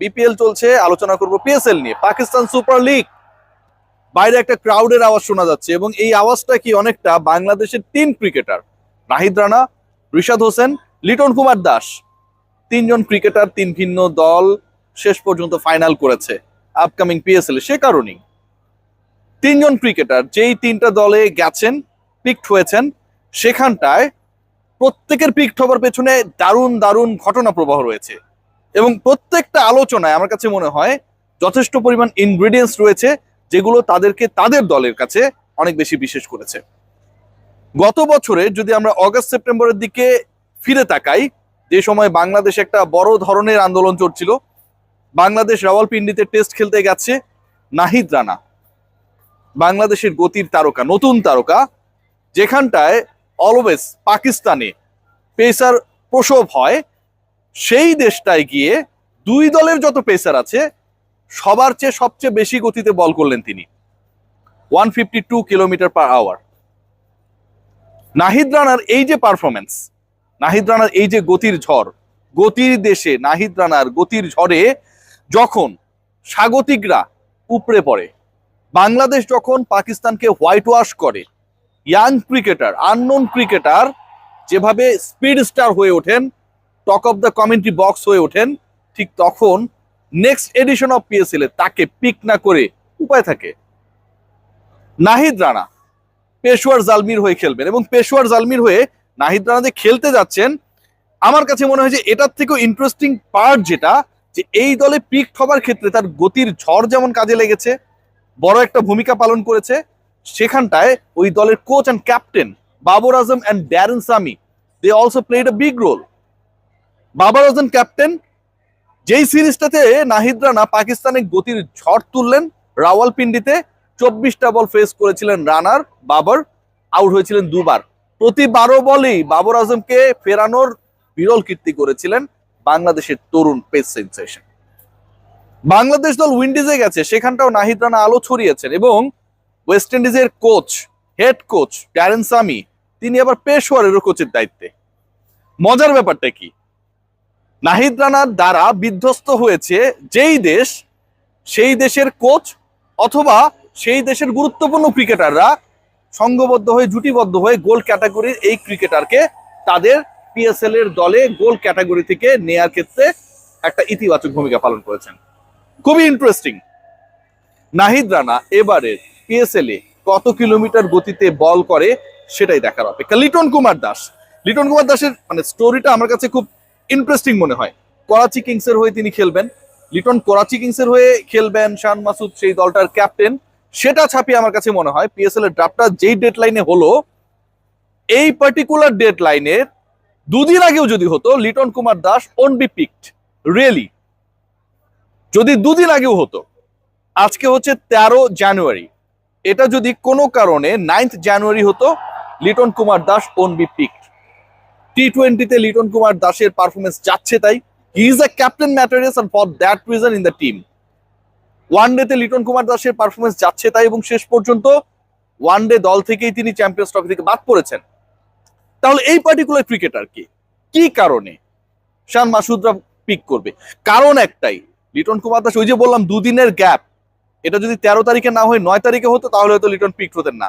BPL চলছে, আলোচনা করব পিএসএল নিয়ে। Pakistan super league. বাইরে একটা ক্রাউডের আওয়াজ শোনা যাচ্ছে এবং এই আওয়াজটা কি অনেকটা বাংলাদেশের তিন ক্রিকেটার? নাহিদ রানা, রিশাদ হোসেন, লিটন কুমার দাস। তিনজন ক্রিকেটার, তিন ভিন্ন দল শেষ পর্যন্ত ফাইনাল করেছে আপকামিং পিএসএল সে কারণেই। তিনজন ক্রিকেটার, যেই তিনটা দলে গেছেন পিকড হয়েছেন, সেখানটায় প্রত্যেকের পিকড হবার পেছনে দারুণ দারুণ ঘটনা প্রবাহ রয়েছে। এবং প্রত্যেকটা আলোচনায় আমার কাছে মনে হয় যথেষ্ট পরিমাণ ইনগ্রেডিয়েন্টস রয়েছে যেগুলো তাদেরকে তাদের দলের কাছে অনেক বেশি বিশেষ করেছে। গত বছরে যদি আমরা অগাস্ট সেপ্টেম্বরের দিকে ফিরে তাকাই, যে সময় বাংলাদেশ একটা বড় ধরনের আন্দোলন চলছিল, বাংলাদেশ রাওয়ালপিন্ডিতে টেস্ট খেলতে গেছে নাহিদ রানা, বাংলাদেশের গতির তারকা, নতুন তারকা, যেখানটায় অলওয়েজ পাকিস্তানে পেসার প্রসব হয় সেই দেশটায় গিয়ে দুই দলের যত পেসার আছে, সবার চেয়ে সবচেয়ে বেশি গতিতে বল করলেন তিনি। One fifty two kilometre per hour Nahid রানার এই যে পারফরমেন্স নাহিদ রানার এই যে গতির ঝড়, গতির দেশে নাহিদ রানার গতির ঝড়ে যখন স্বাগতিকরা উপড়ে পড়ে, বাংলাদেশ যখন পাকিস্তানকে হোয়াইট ওয়াশ করে ইয়াং ক্রিকেটার আননোন ক্রিকেটার যেভাবে স্পিড স্টার হয়ে ওঠেন talk of the commentary box হয়ে ওঠেন, ঠিক তখন নেক্সট এডিশন অফ পিএসএল এ তাকে পিক না করে উপায় থাকে। নাহিদ রানা পেশোয়ার জালমির হয়ে খেলবেন এবং পেশোয়ার জালমির হয়ে নাহিদ রানা যে খেলতে যাচ্ছেন। আমার কাছে মনে হয় যে এটার থেকেও ইন্টারেস্টিং পার্ট যেটা, যে এই দলে পিক হবার ক্ষেত্রে তার গতির ঝড় যেমন কাজে লেগেছে, বড় একটা ভূমিকা পালন করেছে, সেখানটায় ওই দলের coach and captain Babar Azam and Darren Sammy they also played a big role Babar Azam captain. যেই সিরিজটাতে নাহিদ রানা পাকিস্তানের গতির ঝড় তুললেন, রাওয়ালপিন্ডিতে চব্বিশটা বল ফেস করেছিলেন রানার, বাবর আউট হয়েছিলেন দুবার। প্রতি বারো বলেই বাবর আজমকে ফেরানোর বিরল কীর্তি করেছিলেন বাংলাদেশের তরুণ পেস সেন্সেশন। বাংলাদেশ দল উইন্ডিজে গেছে, সেখানটাও নাহিদ রানা আলো ছড়িয়েছেন এবং ওয়েস্ট ইন্ডিজের coach, head coach Darren Sammy, তিনি আবার পেশোয়ারেরও কোচের দায়িত্বে। মজার ব্যাপারটা কি? নাহিদ রানার দ্বারা বিধ্বস্ত হয়েছে যেই দেশ, সেই দেশের কোচ অথবা সেই দেশের গুরুত্বপূর্ণ ক্রিকেটাররা সংঘবদ্ধ হয়ে, জুটিবদ্ধ হয়ে গোল ক্যাটাগরির এই ক্রিকেটারকে তাদের পিএসএল এর দলে গোল ক্যাটাগরি থেকে নেয়ার ক্ষেত্রে একটা ইতিবাচক ভূমিকা পালন করেছেন। খুবই ইন্টারেস্টিং নাহিদ রানা এবারে পিএসএল এ কত কিলোমিটার গতিতে বল করে সেটাই দেখার অপেক্ষা। লিটন কুমার দাস। লিটন কুমার দাসের মানে স্টোরিটা আমার কাছে খুব ইন্টারেস্টিং মনে হয়। করাচি কিংসের হয়ে তিনি খেলবেন। লিটন করাচি কিংসের হয়ে খেলবেন শান মাসুদ, সেই দলটার ক্যাপ্টেন। সেটা ছাপিয়ে আমার কাছে মনে হয় পিএসএল এর ড্রাফটটা যেই ডেড লাইনে হলো, এই পার্টিকুলার ডেড লাইনের দুদিন আগেও যদি হতো, Liton Kumar Das won be picked really যদি দুদিন আগেও হতো, আজকে হচ্ছে তেরো জানুয়ারি। এটা যদি কোনো কারণে নাইন্থ জানুয়ারি হতো, Liton Kumar Das won be picked T টোয়েন্টিতে লিটন কুমার দাসের পারফরমেন্স যাচ্ছে তাই। He is a captain materials and for that reason in the team one ডেতে লিটন কুমার দাসের পারফরমেন্স যাচ্ছে তাই এবং শেষ পর্যন্ত ওয়ান ডে দল থেকেই তিনি চ্যাম্পিয়ন্স ট্রফি থেকে বাদ পড়েছেন। তাহলে এই পার্টিকুলার ক্রিকেটার কি? কি কারণে? শান মাসুদরা পিক করবে। কারণ একটাই, লিটন কুমার দাস, ওই যে বললাম, দুদিনের গ্যাপ এটা যদি তেরো তারিখে না হয়, নয় তারিখে হতো, তাহলে হয়তো লিটন পিক হতেন না।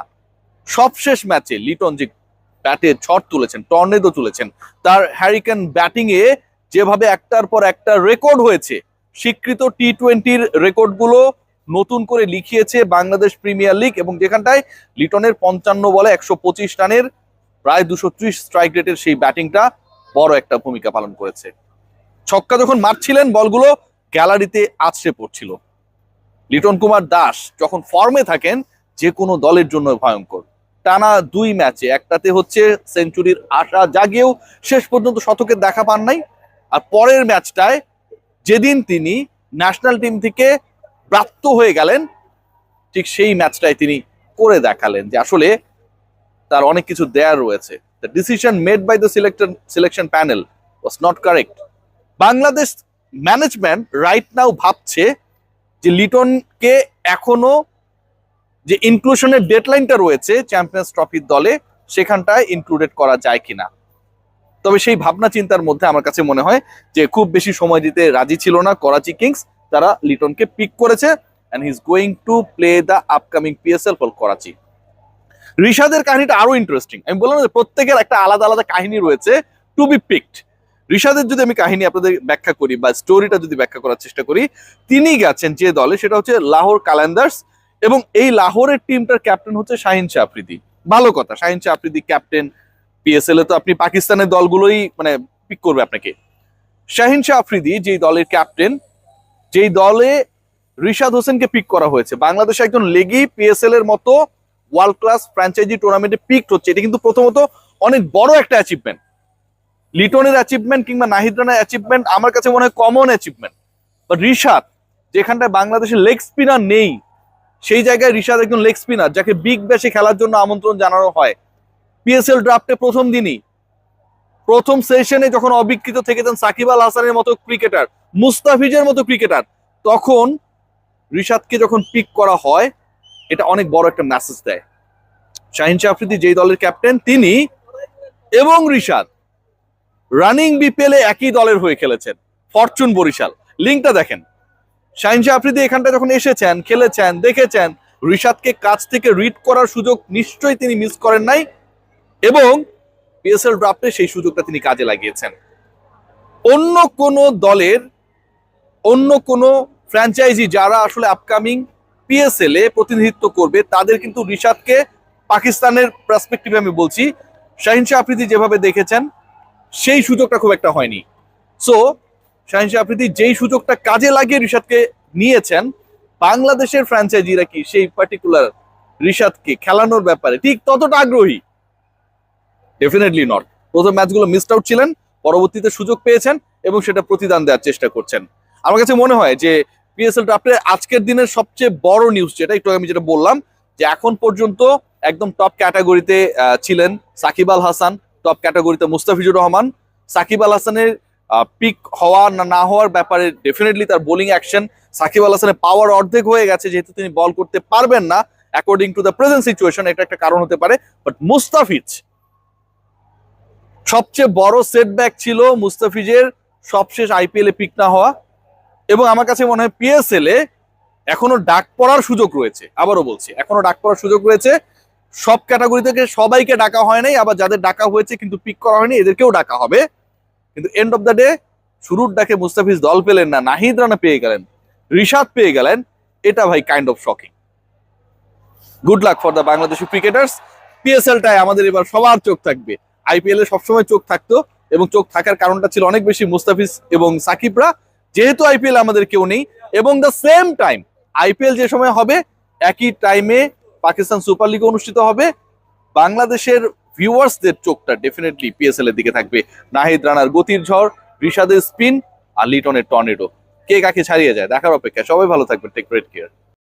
সবশেষ ম্যাচে লিটন যে ব্যাটে ঝড় তুলেছেন, টর্নেডো তুলেছেন। তার হ্যারিকেন ব্যাটিং এ যেভাবে একটার পর একটা রেকর্ড হয়েছে, স্বীকৃত টি টোয়েন্টির রেকর্ডগুলো নতুন করে লিখিয়েছে বাংলাদেশ প্রিমিয়ার লিগ এবং যেখানটায় লিটনের পঞ্চান্ন বলে একশো পঁচিশ রানের, প্রায় দুশো স্ট্রাইক রেটের সেই ব্যাটিংটা বড় একটা ভূমিকা পালন করেছে। ছক্কা যখন মারছিলেন, বলগুলো গ্যালারিতে আছড়ে পড়ছিল। লিটন কুমার দাস যখন ফর্মে থাকেন, যে কোনো দলের জন্য ভয়ঙ্কর। টানা দুই ম্যাচে। একটাতে হচ্ছে সেঞ্চুরির আশা জাগিয়েও শেষ পর্যন্ত শতকের দেখা পান নাই। আর পরের ম্যাচটায় যেদিন তিনি ন্যাশনাল টিম থেকে প্রাপ্ত হয়ে গেলেন, ঠিক সেই ম্যাচটাই তিনি করে দেখালেন যে আসলে তার অনেক কিছু দেয়ার রয়েছে। The decision made by the selected selection panel was not correct Bangladesh management right now ভাবছে যে লিটনকে এখনও যে ইনক্লুশনের ডেডলাইনটা রয়েছে চ্যাম্পিয়ন্স ট্রফির দলে, সেখানটায় ইনক্লুডেড করা যায় কিনা। তবে সেই ভাবনা চিন্তার মধ্যে আমার কাছে মনে হয় যে খুব বেশি সময় দিতে রাজি ছিল না করাচি কিংস। তারা লিটনকে পিক করেছে and he is going to play the upcoming PSL for Karachi. ঋষাদের কাহিনীটা আরও ইন্টারেস্টিং আমি বললাম যে প্রত্যেকের একটা আলাদা আলাদা কাহিনী রয়েছে টু বি পিকড ঋষাদের যদি আমি কাহিনী আপনাদের ব্যাখ্যা করি বা স্টোরিটা যদি ব্যাখ্যা করার চেষ্টা করি, তিনি গেছেন যে দলে, সেটা হচ্ছে লাহোর কালেন্ডার্স এবং এই লাহোরের টিমটার ক্যাপ্টেন হচ্ছে শাহিন শাহ আফ্রিদি ভালো কথা, শাহিন শাহ আফ্রিদি ক্যাপ্টেন পিএসএল এ তো আপনি পাকিস্তানের দলগুলোই মানে পিক করবে আপনাকে। শাহিন শাহ আফ্রিদি যেই দলের ক্যাপ্টেন যেই দলে রিশাদ হোসেনকে পিক করা হয়েছে, বাংলাদেশে একজন লেগি পিএসএল এর মতো ওয়ার্ল্ড ক্লাস ফ্র্যাঞ্চাইজি টুর্নামেন্টে পিক হচ্ছে। এটা কিন্তু প্রথমত অনেক বড় একটা অ্যাচিভমেন্ট লিটনের অ্যাচিভমেন্ট কিংবা নাহিদ রানার অ্যাচিভমেন্ট আমার কাছে মনে হয় কমন অ্যাচিভমেন্ট বা রিশাদ, যেখানটায় বাংলাদেশের লেগ স্পিনার নেই সেই জায়গায় রিশাদ একজন লেগ স্পিনার, যাকে বিগ ব্যাশে খেলার জন্য আমন্ত্রণ জানানো হয়। পিএসএল ড্রাফটে প্রথম দিনই, প্রথম সেশনে যখন অবিকৃত থেকেছেন সাকিব আল হাসানের মতো ক্রিকেটার মুস্তাফিজের মতো ক্রিকেটার তখন রিশাদকে যখন পিক করা হয়, এটা অনেক বড় একটা মেসেজ দেয়। শাহিন শাহ আফ্রিদি যেই দলের ক্যাপ্টেন তিনি এবং রিশাদ রানিং বিপিএল এ একই দলের হয়ে খেলেছেন, ফরচুন বরিশাল। লিঙ্কটা দেখেন। শাহিন শাহ আফ্রিদি এখানটা যখন এসেছেন, খেলেছেন, দেখেছেন, রিশাদকে কাছ থেকে রিড করার সুযোগ নিশ্চয়ই তিনি মিস করেন নাই এবং পিএসএল ড্রাফটে সেই সুযোগটা তিনি কাজে লাগিয়েছেন। অন্য কোন দলের, অন্য কোন ফ্র্যাঞ্চাইজি যারা আসলে আপকামিং পিএসএল এ প্রতিনিধিত্ব করবে, তাদের কিন্তু রিশাদকে পাকিস্তানের পার্সপেক্টিভে আমি বলছি। শাহিন শাহ আফ্রিদি যেভাবে দেখেছেন, সেই সুযোগটা খুব একটা হয়নি। সো শাহিন শাহ আফ্রিদি যেই সুযোগটা কাজে লাগিয়ে রিশাদকে নিয়েছেন, বাংলাদেশের ফ্র্যাঞ্চাইজিরা কি সেই পার্টিকুলার রিশাদকে খেলানোর ব্যাপারে ঠিক ততটা আগ্রহী? ডেফিনেটলি নট প্রথম ম্যাচগুলো মিসড আউট ছিলেন, পরবর্তীতে সুযোগ পেয়েছেন এবং সেটা প্রতিদান দেওয়ার চেষ্টা করছেন। আমার কাছে মনে হয় যে পিএসএল ড্রাফটের আজকের দিনের সবচেয়ে বড় নিউজ যেটা একটু আমি যেটা বললাম, যে এখন পর্যন্ত একদম টপ ক্যাটাগরিতে ছিলেন সাকিব আল হাসান টপ ক্যাটাগরিতে মুস্তাফিজুর রহমান। সাকিব আল হাসানের পিক হওয়া না না হওয়ার ব্যাপারে ডেফিনেটলি তার বোলিং অ্যাকশন সাকিব আল হাসানের পাওয়ার অর্ধেক হয়ে গেছে, যেহেতু তিনি বল করতে পারবেন না according to the present situation এটা একটা কারণ হতে পারে বাট মুস্তাফিজ সবচেয়ে বড় সেটব্যাক ছিল মুস্তাফিজের সবশেষ আইপিএল এ পিক না হওয়া, এবং আমার কাছে মনে হয় পিএসএল এ এখনও ডাক পড়ার সুযোগ রয়েছে, আবারও বলছি, এখনও ডাক পড়ার সুযোগ রয়েছে, সব ক্যাটাগরি থেকে সবাইকে ডাকা হয় নাই, আবার যাদের ডাকা হয়েছে কিন্তু পিক করা হয়নি, এদেরকেও ডাকা হবে। কিন্তু এন্ড অফ দ্য ডে শুরুর ডাকে মুস্তাফিজ দল পেলেন না, নাহিদ রানা পেয়ে গেলেন, রিশাদ পেয়ে গেলেন, এটা ভাই kind of shocking good luck for the Bangladeshi cricketers পিএসএলটায় আমাদের এবার সবার চোখ থাকবে। আইপিএল এ সবসময় চোখ থাকতো এবং চোখ থাকার কারণটা ছিল অনেক বেশি মুস্তাফিজ এবং সাকিবরা। যেহেতু আইপিএল আমাদের কেউ নেই এবং দ্য সেম টাইম আইপিএল যে সময় হবে, একই টাইমে পাকিস্তান সুপার লিগ অনুষ্ঠিত হবে। বাংলাদেশের ভিউয়ার্সদের চোখটা ডেফিনেটলি পিএসএল এর দিকে থাকবে। নাহিদ রানার গতির ঝড়, রিশাদের স্পিন আর লিটনের টর্নেডো কে কাকে ছাড়িয়ে যায়, দেখার অপেক্ষা সবাই ভালো থাকবে টেক গ্রেট কেয়ার